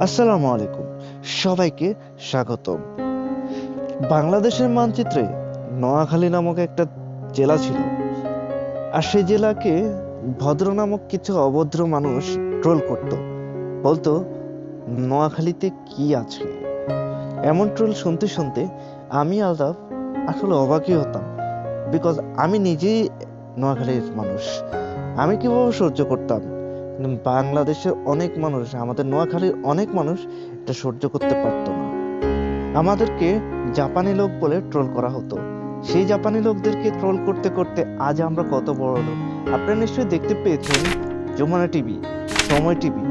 আসসালামু আলাইকুম। সবাইকে স্বাগতম। বাংলাদেশের মানচিত্রে নোয়াখালী নামক একটা জেলা ছিল। আর সেই জেলাকে ভদ্র নামক কিছু অভদ্র মানুষ ট্রোল করত। বলতো, নোয়াখালীতে কি আছে? এমন ট্রোল শুনতে শুনতে আমি আলতাফ আসলে অবাকই হতাম। বিকজ আমি নিজেই নোয়াখালীর মানুষ। আমি কীভাবে সহ্য করতাম? বাংলাদেশের অনেক মানুষ, আমাদের নোয়াখালীর অনেক মানুষ এটা সহ্য করতে পারতো না। আমাদেরকে জাপানি লোক বলে ট্রোল করা হতো। সেই জাপানি লোকদেরকে ট্রোল করতে করতে আজ আমরা কত বড় লোক। আপনারা নিশ্চয়ই দেখতে পেয়েছেন Jamuna TV, Somoy TV,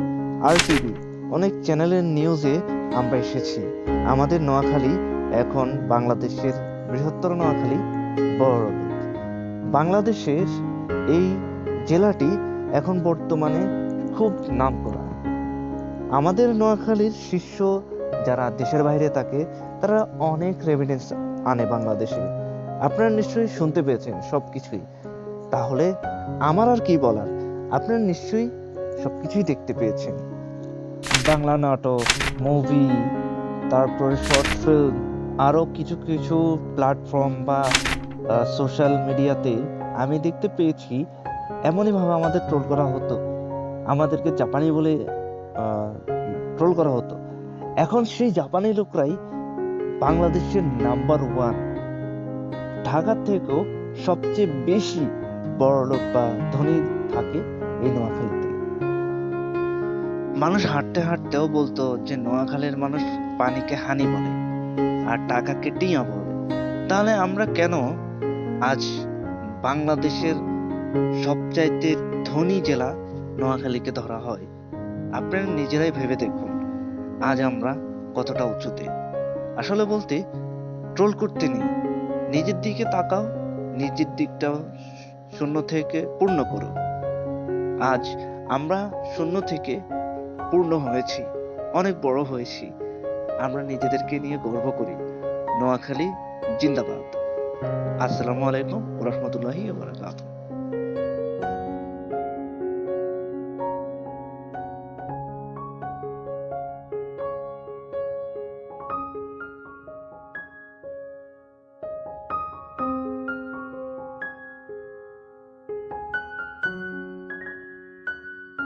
R TV, অনেক চ্যানেলের নিউজে আমরা এসেছি। আমাদের নোয়াখালী এখন বাংলাদেশের বৃহত্তর নোয়াখালী, বড় বাংলাদেশের এই জেলাটি এখন বর্তমানে খুব নাম করা আমাদের নোয়াখালীর শীর্ষ যারা দেশের বাইরে থাকে, তারা অনেক রেভিডেন্স আনে বাংলাদেশে। আপনারা নিশ্চয়ই শুনতে পেয়েছেন সব কিছুই তাহলে আমার আর কি বলার? আপনারা নিশ্চয়ই সব কিছুই দেখতে পেয়েছেন। বাংলা নাটক মুভি তারপরে শর্ট ফিল্ম আরও কিছু কিছু প্ল্যাটফর্ম বা সোশ্যাল মিডিয়াতে আমি দেখতে পেয়েছি এমনই ভাবে আমাদের ট্রোল করা হতো। আমাদেরকে জাপানি বলে ট্রোল করা হতো। এখন সেই জাপানি লোকরাই বাংলাদেশের নাম্বার ওয়ান ঢাকার থেকেও সবচেয়ে বেশি বড় লোক বা ধনী থাকে এই নোয়াখালীতে মানুষ হাঁটতে হাঁটতেও বলতো যে নোয়াখালীর মানুষ পানিকে হানি বলে আর টাকাকে টিয়া বলে। তাহলে আমরা কেন আজ বাংলাদেশের সবচাইতে ধনী জেলা নোয়াখালীকে ধরা হয়। আপনারা নিজেরাই ভেবে দেখুন, আজ আমরা কতটা উঁচুতে। আসলে বলতে ট্রোল করতে নেই। নিজের দিকে তাকাও, নিজের দিকটা শূন্য থেকে পূর্ণ করো। আজ আমরা শূন্য থেকে পূর্ণ হয়েছি, অনেক বড় হয়েছি। আমরা নিজেদেরকে নিয়ে গর্ব করি। নোয়াখালী জিন্দাবাদ। আসসালামু আলাইকুম রহমতুল্লাহি বারাকাতুহু।